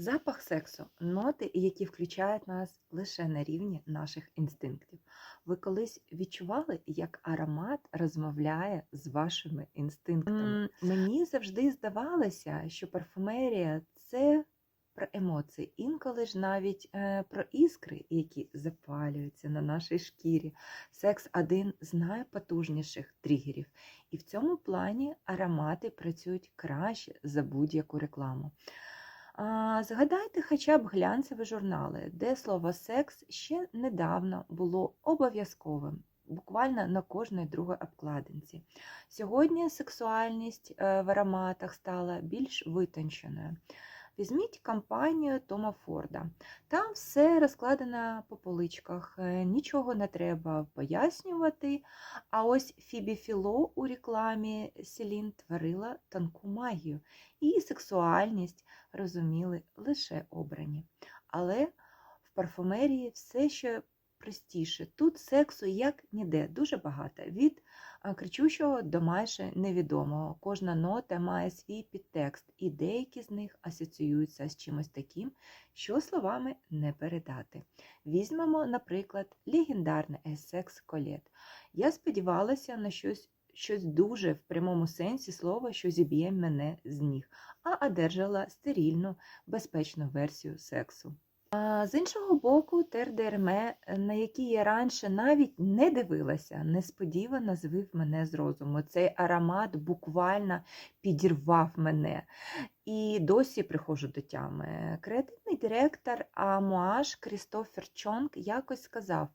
Запах сексу ноти, які включають нас лише на рівні наших інстинктів. Ви колись відчували, як аромат розмовляє з вашими інстинктами? М, Мені завжди здавалося, що парфумерія це про емоції, інколи ж навіть е, про іскри, які запалюються на нашій шкірі. Секс один з найпотужніших тригерів, і в цьому плані аромати працюють краще за будь-яку рекламу. Згадайте хоча б глянцеві журнали, де слово секс ще недавно було обов'язковим, буквально на кожної другої обкладинці. Сьогодні сексуальність е, в ароматах стала більш витонченою. Візьміть кампанію Тома Форда. Там все розкладено по поличках, е, нічого не треба пояснювати. А ось Фібі Філо у рекламі Селін творила тонку магію Її сексуальність розуміли лише обрані. Але в парфумерії все ще простіше. Тут сексу як ніде, дуже багато. Від кричущого до майже невідомого. Кожна нота має свій підтекст, і деякі з них асоціюються з чимось таким, що словами не передати. Візьмемо, наприклад, легендарний Essex Colette. Я сподівалася на щось. Щось дуже в прямому сенсі слова, що зіб'є мене з ніг, а одержала стерильну, безпечну версію сексу. З іншого боку, тердерме, на який я раніше навіть не дивилася, несподівано звив мене з розуму. Цей аромат буквально підірвав мене. І досі приходжу до тями. Креативний директор Амуаш Крістофер Чонг якось сказав.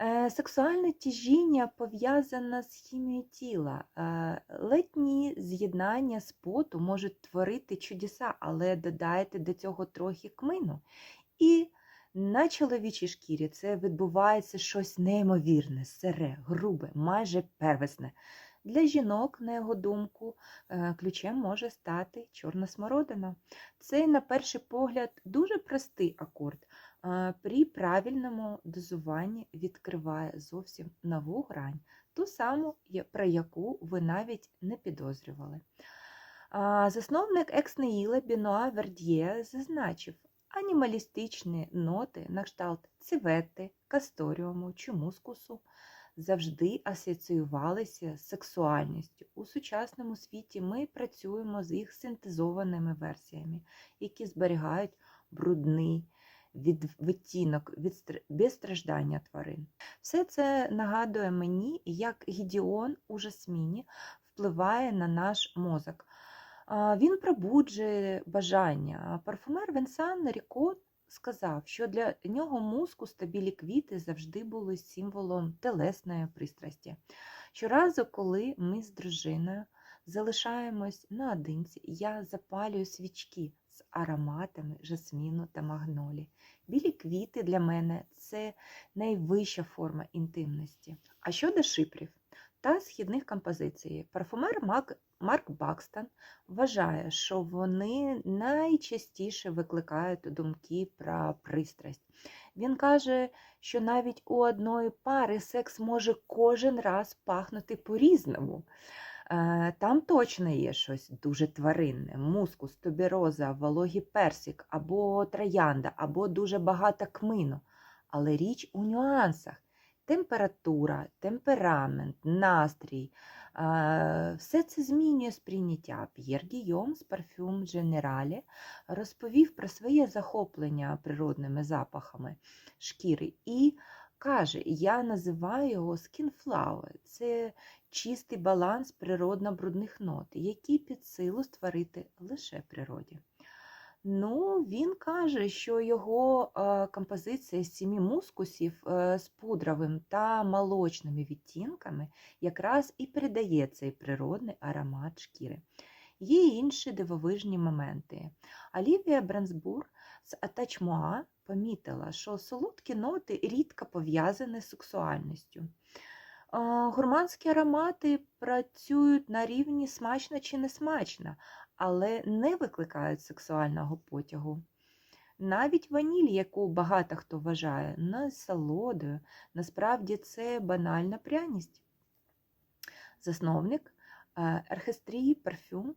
«Е, Сексуальне тяжіння пов'язане з хімією тіла. Е, Летні з'єднання з поту можуть творити чудеса, але додайте до цього трохи кмину. І на чоловічій шкірі це відбувається щось неймовірне, сире, грубе, майже первісне. Для жінок, на його думку, е, ключем може стати чорна смородина. Цей, на перший погляд, дуже простий акорд. е, При правильному дозуванні відкриває зовсім нову грань, ту саму, про яку ви навіть не підозрювали. Засновник екснеїла Бінуа Верд'є зазначив, анімалістичні ноти на кшталт цивети, касторіуму чи мускусу завжди асоціювалися з сексуальністю. У сучасному світі ми працюємо з їх синтезованими версіями, які зберігають брудний від відтінок від стр- безстраждання тварин. Все це нагадує мені, як Гідіон у жасміні впливає на наш мозок. Він пробуджує бажання. А Парфумер Венсан Ріко сказав, що для нього мускус та білі квіти завжди були символом телесної пристрасті. Щоразу, коли ми з дружиною залишаємось наодинці, я запалюю свічки з ароматами жасміну та магнолі. Білі квіти для мене це найвища форма інтимності. А щодо шипрів та східних композицій, парфумер Мак Марк Бакстон вважає, що вони найчастіше викликають думки про пристрасть. Він каже, що навіть у одної пари секс може кожен раз пахнути по-різному. Е, Там точно є щось дуже тваринне: мускус, тубероза, вологий персик, або троянда, або дуже багато кмину. Але річ у нюансах. Температура, темперамент, настрій. Все це змінює сприйняття. П'єр Гійом з парфюм Дженералі розповів про своє захоплення природними запахами шкіри і каже: Я називаю його Flower. Це чистий баланс природно-брудних нот, які під силу створити лише природі. Ну, він каже, що його е, композиція з сімі мускусів е, з пудровим та молочними відтінками якраз і передає цей природний аромат шкіри. Є інші дивовижні моменти. Олівія Брансбур з Атачмуа помітила, що солодкі ноти рідко пов'язані з сексуальністю. Гурманські аромати працюють на рівні смачно чи не смачно, але не викликають сексуального потягу. Навіть ваніль, яку багато хто вважає насолодою, насправді це банальна пряність. Засновник е, оркестрії парфюм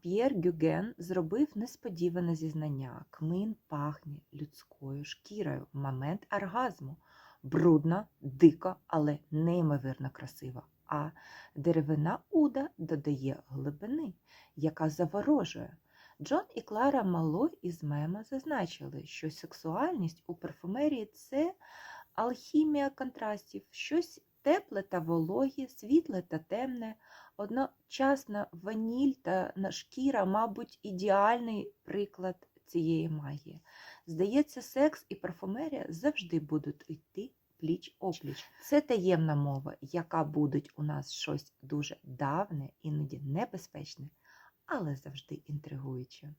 П'єр Гюген зробив несподіване зізнання. Кмин пахне людською шкірою в момент оргазму. Брудна, дико, але неймовірно красива. А деревина уда додає глибини, яка заворожує. Джон і Клара Мало із мема зазначили, що сексуальність у парфумерії це алхімія контрастів, щось тепле та вологе, світле та темне. Одночасно ваніль та шкіра, мабуть, ідеальний приклад цієї магії. Здається, секс і парфумерія завжди будуть йти пліч опліч. Це таємна мова, яка будуть у нас щось дуже давне, іноді небезпечне, але завжди інтригуюче.